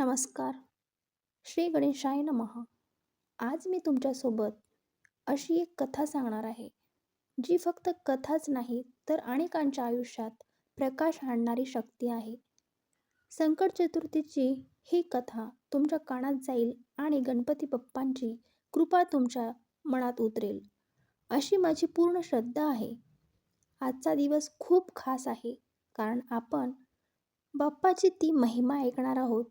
नमस्कार. श्री गणेशाय नमः. आज मी तुमच्यासोबत अशी एक कथा सांगणार आहे जी फक्त कथाच नाही तर अनेकांच्या आयुष्यात प्रकाश आणणारी शक्ती आहे. संकट चतुर्थीची ही कथा तुमच्या कानात जाईल आणि गणपती बाप्पांची कृपा तुमच्या मनात उतरेल अशी माझी पूर्ण श्रद्धा आहे. आजचा दिवस खूप खास आहे कारण आपण बाप्पाची ती महिमा ऐकणार आहोत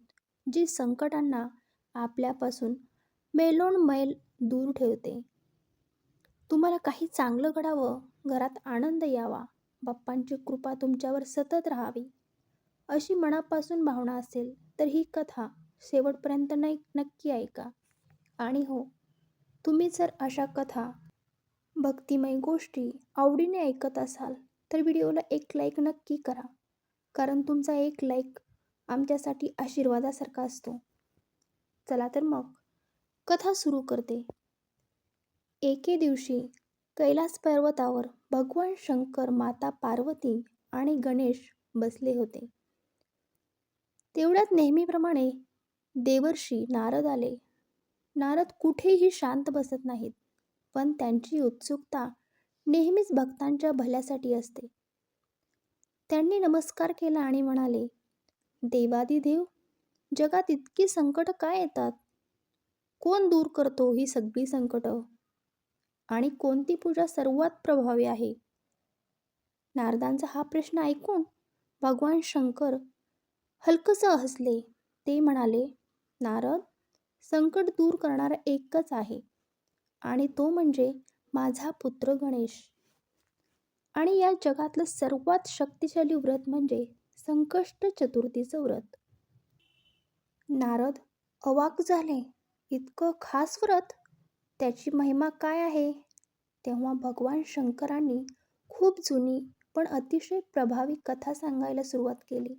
जी संकटांना आपल्यापासून मैलोन मैल दूर ठेवते. तुम्हाला काही चांगलं घडावं घरात आनंद यावा बाप्पांची कृपा तुमच्यावर सतत राहावी अशी मनापासून भावना असेल तर ही कथा शेवटपर्यंत नाही नक्की ऐका. आणि हो तुम्ही जर अशा कथा भक्तिमय गोष्टी आवडीने ऐकत असाल तर व्हिडिओला एक लाईक नक्की करा. कारण तुमचा एक लाईक आमच्यासाठी आशीर्वादासारखा असतो. चला तर मग कथा सुरू करते. एके दिवशी कैलास पर्वतावर भगवान शंकर माता पार्वती आणि गणेश बसले होते. तेवढ्यात नेहमीप्रमाणे देवर्षी नारद आले. नारद कुठेही शांत बसत नाहीत पण त्यांची उत्सुकता नेहमीच भक्तांच्या भल्यासाठी असते. त्यांनी नमस्कार केला आणि म्हणाले देवादिदेव जगात इतकी संकट काय येतात? कोण दूर करतो ही सगळी संकट? आणि कोणती पूजा सर्वात प्रभावी आहे? नारदांचा हा प्रश्न ऐकून भगवान शंकर हलकसं हसले. ते म्हणाले नारद संकट दूर करणारा एकच आहे आणि तो म्हणजे माझा पुत्र गणेश. आणि या जगातलं सर्वात शक्तिशाली व्रत म्हणजे संकष्ट चतुर्थीचं व्रत. नारद अवाक झाले. इतकं खास व्रत? त्याची महिमा काय आहे? तेव्हा भगवान शंकरांनी खूप जुनी पण अतिशय प्रभावी कथा सांगायला सुरुवात केली.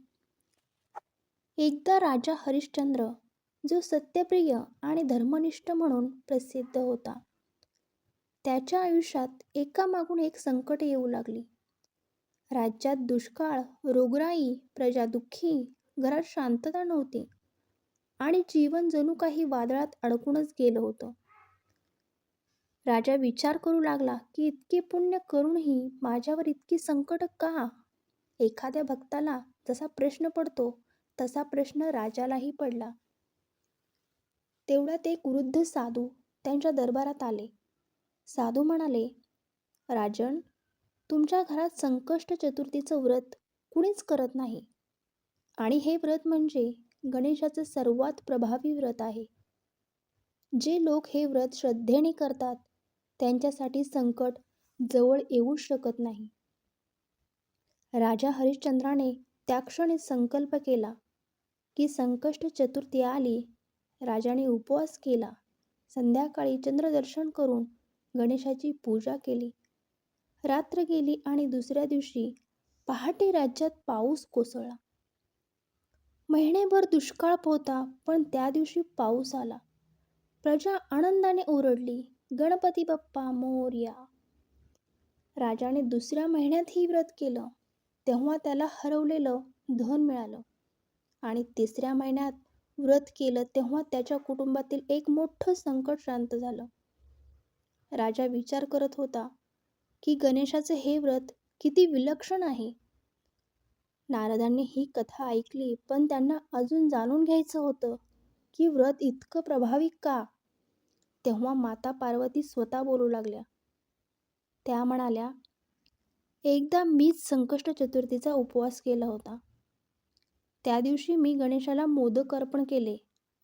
एकदा राजा हरिश्चंद्र जो सत्यप्रिय आणि धर्मनिष्ठ म्हणून प्रसिद्ध होता त्याच्या आयुष्यात एकामागून एक संकट येऊ लागली. राज्यात दुष्काळ रोगराई प्रजा दुःखी घरात शांतता नव्हती आणि जीवन जणू काही वादळात अडकूनच गेलं होतं. राजा विचार करू लागला की इतके पुण्य करूनही माझ्यावर इतकी संकट का? एखाद्या भक्ताला जसा प्रश्न पडतो तसा प्रश्न राजालाही पडला. तेवढ्यात एक वृद्ध साधू त्यांच्या दरबारात आले. साधू म्हणाले राजन तुमच्या घरात संकष्ट चतुर्थीचं व्रत कुणीच करत नाही. आणि हे व्रत म्हणजे गणेशाचं सर्वात प्रभावी व्रत आहे. जे लोक हे व्रत श्रद्धेने करतात त्यांच्यासाठी संकट जवळ येऊ शकत नाही. राजा हरिश्चंद्राने त्या क्षणी संकल्प केला की संकष्ट चतुर्थी आली राजाने उपवास केला संध्याकाळी चंद्रदर्शन करून गणेशाची पूजा केली. रात्र गेली आणि दुसऱ्या दिवशी पहाटे राज्यात पाऊस कोसळला. महिनेभर दुष्काळ होता पण त्या दिवशी पाऊस आला. प्रजा आनंदाने ओरडली गणपती बाप्पा मोर्या राजाने दुसऱ्या महिन्यातही व्रत केलं. तेव्हा त्याला हरवलेलं धन मिळालं. आणि तिसऱ्या महिन्यात व्रत केलं तेव्हा त्याच्या कुटुंबातील एक मोठं संकट शांत झालं. राजा विचार करत होता की गणेशाचे हे व्रत किती विलक्षण आहे. नारदांनी ही कथा ऐकली पण त्यांना अजून जाणून घ्यायचं होतं की व्रत इतकं प्रभावी का? तेव्हा माता पार्वती स्वतः बोलू लागल्या. त्या म्हणाल्या एकदा मीच संकष्ट चतुर्थीचा उपवास केला होता. त्या दिवशी मी गणेशाला मोदक अर्पण केले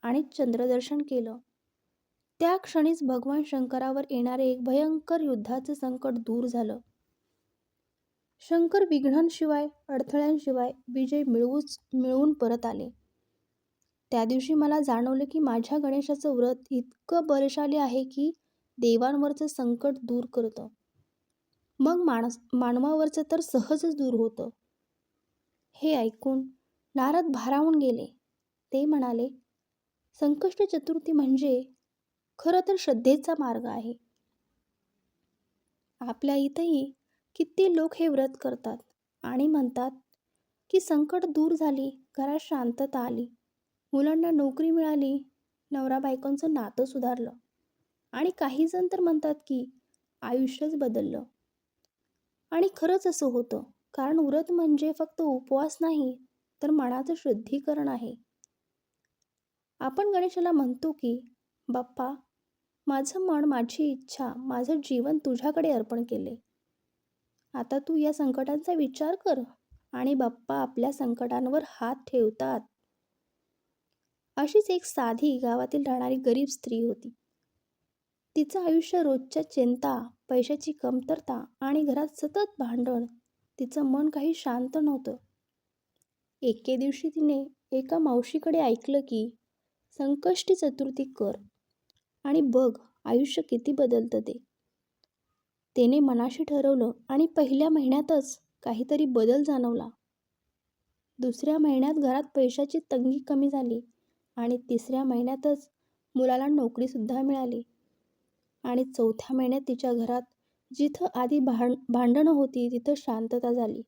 आणि चंद्रदर्शन केलं. त्या क्षणीच भगवान शंकरावर येणारे एक भयंकर युद्धाचं संकट दूर झालं. शंकर विघ्नांशिवाय अडथळ्यांशिवाय विजय मिळवूच मिळवून परत आले. त्या दिवशी मला जाणवलं की माझ्या गणेशाचं व्रत इतकं बलशाली आहे की देवांवरचं संकट दूर करतं. मग माणस मानवावरचं तर सहजच दूर होतं. हे ऐकून नारद भारावून गेले. ते म्हणाले संकष्ट चतुर्थी म्हणजे खरं तर श्रद्धेचा मार्ग आहे. आपल्या इथंही किती लोक हे व्रत करतात आणि म्हणतात की संकट दूर झाली घरात शांतता आली. मुलांना नोकरी मिळाली नवरा बायकोंचं नातं सुधारलं. आणि काही जण तर म्हणतात की आयुष्यच बदललं. आणि खरंच असं होतं. कारण व्रत म्हणजे फक्त उपवास नाही तर मनाचं शुद्धीकरण आहे. आपण गणेशाला म्हणतो की बाप्पा माझं मन माझी इच्छा माझं जीवन तुझ्याकडे अर्पण केले. आता तू या संकटांचा विचार कर आणि बाप्पा आपल्या संकटांवर हात ठेवतात. अशीच एक साधी गावातील राहणारी गरीब स्त्री होती. तिचं आयुष्य रोजच्या चिंता पैशाची कमतरता आणि घरात सतत भांडण तिचं मन काही शांत नव्हतं. एके दिवशी तिने एका मावशीकडे ऐकलं की संकष्टी चतुर्थी कर. आणि बघ आयुष्य किती बदलतं ते. त्याने मनाशी ठरवलं आणि पहिल्या महिन्यातच काहीतरी बदल जाणवला. दुसऱ्या महिन्यात घरात पैशाची तंगी कमी झाली आणि तिसऱ्या महिन्यातच मुलाला नोकरीसुद्धा मिळाली. आणि चौथ्या महिन्यात तिच्या घरात जिथं आधी भांड भांडणं होती तिथं शांतता झाली.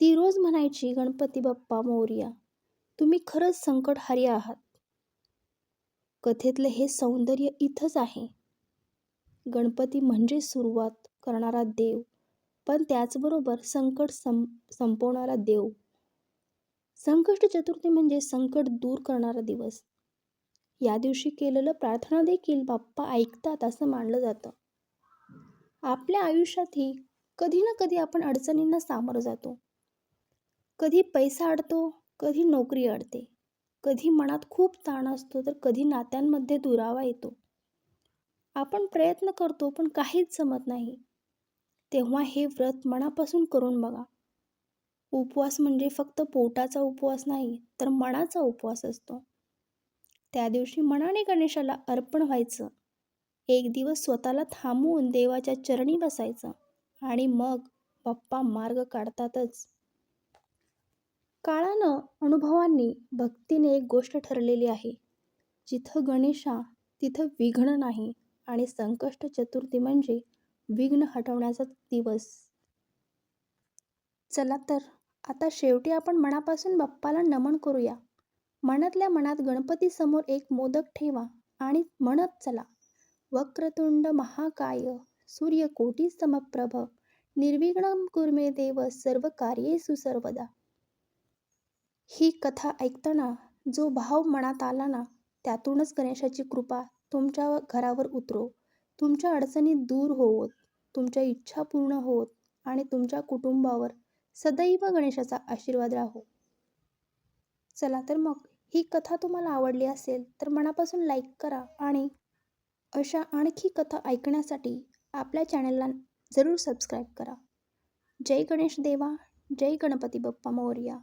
ती रोज म्हणायची गणपती बाप्पा मोर्या तुम्ही खरंच संकटहारी आहात. कथेतलं हे सौंदर्य इथंच आहे. गणपती म्हणजे सुरुवात करणारा देव पण त्याचबरोबर संकट सं संपवणारा देव. संकष्ट चतुर्थी म्हणजे संकट दूर करणारा दिवस. या दिवशी केलेलं प्रार्थना देखील बाप्पा ऐकतात असं मानलं जातं. आपल्या आयुष्यातही कधी ना कधी आपण अडचणींना सामोरं जातो. कधी पैसा अडतो कधी नोकरी अडते. कधी मनात खूप ताण असतो तर कधी नात्यांमध्ये दुरावा येतो. आपण प्रयत्न करतो पण काहीच जमत नाही. तेव्हा हे व्रत मनापासून करून बघा. उपवास म्हणजे फक्त पोटाचा उपवास नाही तर मनाचा उपवास असतो. त्या दिवशी मनाने गणेशाला अर्पण व्हायचं. एक दिवस स्वतःला थांबवून देवाच्या चरणी बसायचं आणि मग बाप्पा मार्ग काढतातच. काळानं अनुभवांनी भक्तीने एक गोष्ट ठरलेली आहे. जिथं गणेशा तिथं विघ्न नाही आणि संकष्ट चतुर्थी म्हणजे विघ्न हटवण्याचा दिवस. चला तर आता शेवटी आपण मनापासून बाप्पाला नमन करूया. मनातल्या मनात गणपतीसमोर एक मोदक ठेवा आणि म्हणत चला वक्रतुंड महाकाय सूर्यकोटी समप्रभ निर्विघ्न कुर्मे देव सर्व कार्ये सुसर्वदा ही कथा ऐकताना जो भाव मनात आला ना त्यातूनच गणेशाची कृपा तुमच्या घरावर उतरो. तुमच्या अडचणी दूर होवोत तुमच्या इच्छा पूर्ण होत आणि तुमच्या कुटुंबावर सदैव गणेशाचा आशीर्वाद राहो. चला तर मग ही कथा तुम्हाला आवडली असेल तर मनापासून लाईक करा आणि अशा आणखी कथा ऐकण्यासाठी आपल्या चॅनलला जरूर सबस्क्राईब करा. जय गणेश देवा जय गणपती बाप्पा मोर्या.